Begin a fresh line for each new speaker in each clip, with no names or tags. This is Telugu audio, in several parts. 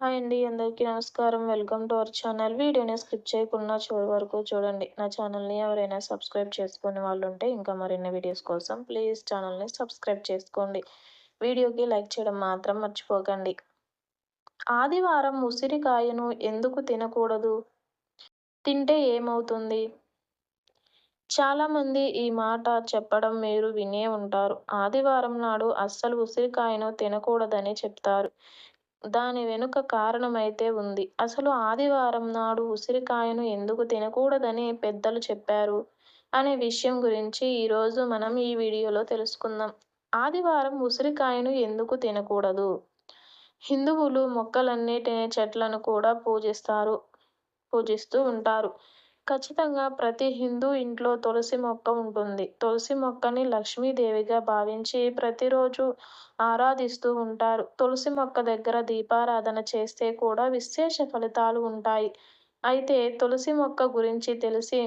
హాయ్ అండి అందరికీ నమస్కారం. Welcome to our channel. వీడియోని స్కిప్ చేయకుండా చివరి వరకు చూడండి. నా ఛానల్ని ఎవరైనా సబ్స్క్రైబ్ చేసుకునే వాళ్ళు ఉంటే ఇంకా మరిన్ని వీడియోస్ కోసం ప్లీజ్ ఛానల్ని సబ్స్క్రైబ్ చేసుకోండి. వీడియోకి లైక్ చేయడం మాత్రం మర్చిపోకండి. ఆదివారం ఉసిరికాయను ఎందుకు తినకూడదు? తింటే ఏమవుతుంది? చాలామంది ఈ మాట చెప్పడం మీరు వినే ఉంటారు. ఆదివారం నాడు అస్సలు ఉసిరికాయను తినకూడదని చెప్తారు. దాని వెనుక కారణమైతే ఉంది. అసలు ఆదివారం నాడు ఉసిరికాయను ఎందుకు తినకూడదని పెద్దలు చెప్పారు అనే విషయం గురించి ఈరోజు మనం ఈ వీడియోలో తెలుసుకుందాం. ఆదివారం ఉసిరికాయను ఎందుకు తినకూడదు? హిందువులు మొక్కలన్నిటినీ చెట్లను కూడా పూజిస్తారు పూజిస్తూ ఉంటారు. ఖచ్చితంగా ప్రతి హిందూ ఇంట్లో తులసి మొక్క ఉంటుంది. తులసి మొక్కని లక్ష్మీదేవిగా భావించి ప్రతిరోజు ఆరాధిస్తూ ఉంటారు. తులసి మొక్క దగ్గర దీపారాధన చేస్తే కూడా విశేష ఫలితాలు ఉంటాయి. అయితే తులసి మొక్క గురించి తెలిసి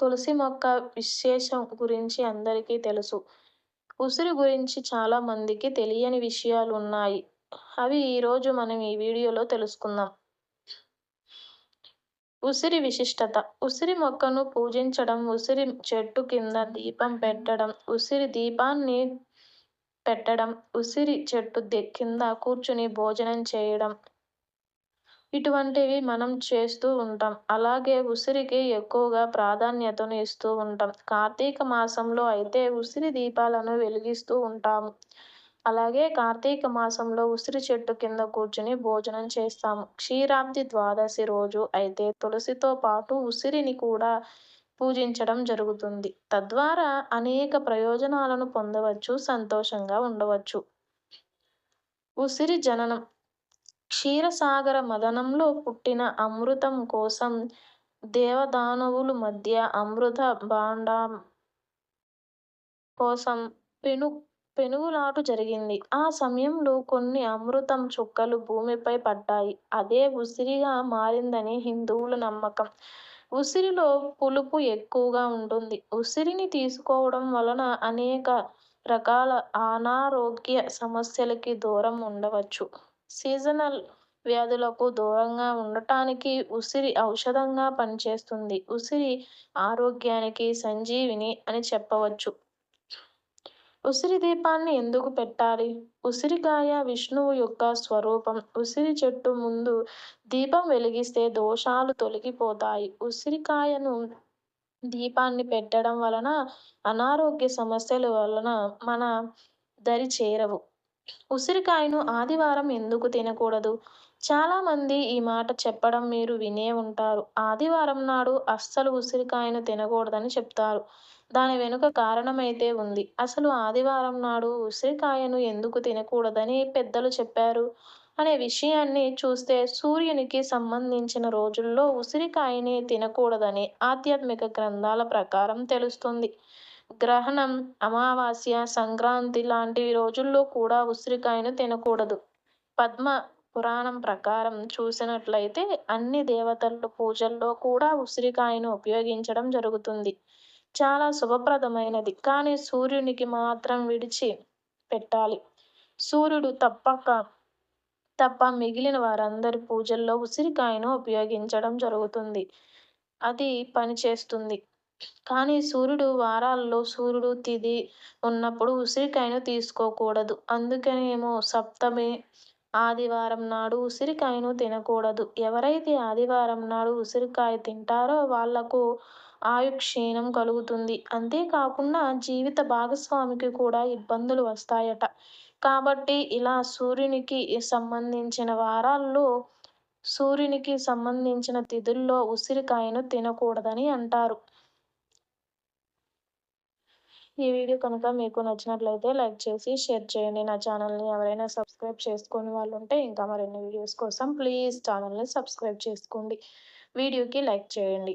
తులసి మొక్క విశేషం గురించి అందరికీ తెలుసు. ఉసిరి గురించి చాలా మందికి తెలియని విషయాలు ఉన్నాయి. అవి ఈరోజు మనం ఈ వీడియోలో తెలుసుకుందాం. ఉసిరి విశిష్టత. ఉసిరి మొక్కను పూజించడం ఉసిరి చెట్టు కింద దీపం పెట్టడం ఉసిరి దీపాన్ని పెట్టడం ఉసిరి చెట్టు కింద కూర్చుని భోజనం చేయడం. ఇటువంటివి మనం చేస్తూ ఉంటాం. అలాగే ఉసిరికి ఎక్కువగా ప్రాధాన్యతను ఇస్తూ ఉంటాం. కార్తీక మాసంలో అయితే ఉసిరి దీపాలను వెలిగిస్తూ ఉంటాము. అలాగే కార్తీక మాసంలో ఉసిరి చెట్టు కింద కూర్చుని భోజనం చేస్తాము. క్షీరాబ్ది ద్వాదశి రోజు అయితే తులసితో పాటు ఉసిరిని కూడా పూజించడం జరుగుతుంది. తద్వారా అనేక ప్రయోజనాలను పొందవచ్చు సంతోషంగా ఉండవచ్చు. ఉసిరి జననం. క్షీరసాగర మదనంలో పుట్టిన అమృతం కోసం దేవదానవులు మధ్య అమృత బాండం కోసం పెను పెనుగులాట జరిగింది. ఆ సమయంలో కొన్ని అమృతం చుక్కలు భూమిపై పడ్డాయి. అదే ఉసిరిగా మారిందని హిందువుల నమ్మకం. ఉసిరిలో పులుపు ఎక్కువగా ఉంటుంది. ఉసిరిని తీసుకోవడం వలన అనేక రకాల అనారోగ్య సమస్యలకి దూరం ఉండవచ్చు. సీజనల్ వ్యాధులకు దూరంగా ఉండటానికి ఉసిరి ఔషధంగా పనిచేస్తుంది. ఉసిరి ఆరోగ్యానికి సంజీవిని అని చెప్పవచ్చు. ఉసిరి దీపాన్ని ఎందుకు పెట్టాలి? ఉసిరికాయ విష్ణువు యొక్క స్వరూపం. ఉసిరి చెట్టు ముందు దీపం వెలిగిస్తే దోషాలు తొలగిపోతాయి. ఉసిరికాయను దీపాన్ని పెట్టడం వలన అనారోగ్య సమస్యల వలన మన దరి చేరవు. ఉసిరికాయను ఆదివారం ఎందుకు తినకూడదు? చాలామంది ఈ మాట చెప్పడం మీరు వినే ఉంటారు. ఆదివారం నాడు అస్సలు ఉసిరికాయను తినకూడదని చెప్తారు. దాని వెనుక కారణమైతే ఉంది. అసలు ఆదివారం నాడు ఉసిరికాయను ఎందుకు తినకూడదని పెద్దలు చెప్పారు. అనే విషయాన్ని చూస్తే సూర్యునికి సంబంధించిన రోజుల్లో ఉసిరికాయని తినకూడదని ఆధ్యాత్మిక గ్రంథాల ప్రకారం తెలుస్తుంది. గ్రహణం అమావాస్య సంక్రాంతి లాంటి రోజుల్లో కూడా ఉసిరికాయను తినకూడదు. పద్మ పురాణం ప్రకారం చూసినట్లయితే అన్ని దేవతల పూజల్లో కూడా ఉసిరికాయను ఉపయోగించడం జరుగుతుంది. చాలా శుభప్రదమైనది. కానీ సూర్యునికి మాత్రం విడిచి పెట్టాలి. సూర్యుడు తప్పక తప్ప మిగిలిన వారందరి పూజల్లో ఉసిరికాయను ఉపయోగించడం జరుగుతుంది. అది పనిచేస్తుంది కానీ సూర్యుడు వారాల్లో సూర్యుడు తిది ఉన్నప్పుడు ఉసిరికాయను తీసుకోకూడదు. అందుకనేమో సప్తమి ఆదివారం నాడు ఉసిరికాయను తినకూడదు. ఎవరైతే ఆదివారం నాడు ఉసిరికాయ తింటారో వాళ్ళకు ఆయుక్షీణం కలుగుతుంది. అంతేకాకుండా జీవిత భాగస్వామికి కూడా ఇబ్బందులు వస్తాయట. కాబట్టి ఇలా సూర్యునికి సంబంధించిన వారాల్లో సూర్యునికి సంబంధించిన తిథుల్లో ఉసిరికాయను తినకూడదని అంటారు. ఈ వీడియో కనుక మీకు నచ్చినట్లయితే లైక్ చేసి షేర్ చేయండి. నా ఛానల్ని ఎవరైనా సబ్స్క్రైబ్ చేసుకుని వాళ్ళు ఉంటే ఇంకా మరిన్ని వీడియోస్ కోసం ప్లీజ్ ఛానల్ని సబ్స్క్రైబ్ చేసుకోండి. వీడియోకి లైక్ చేయండి.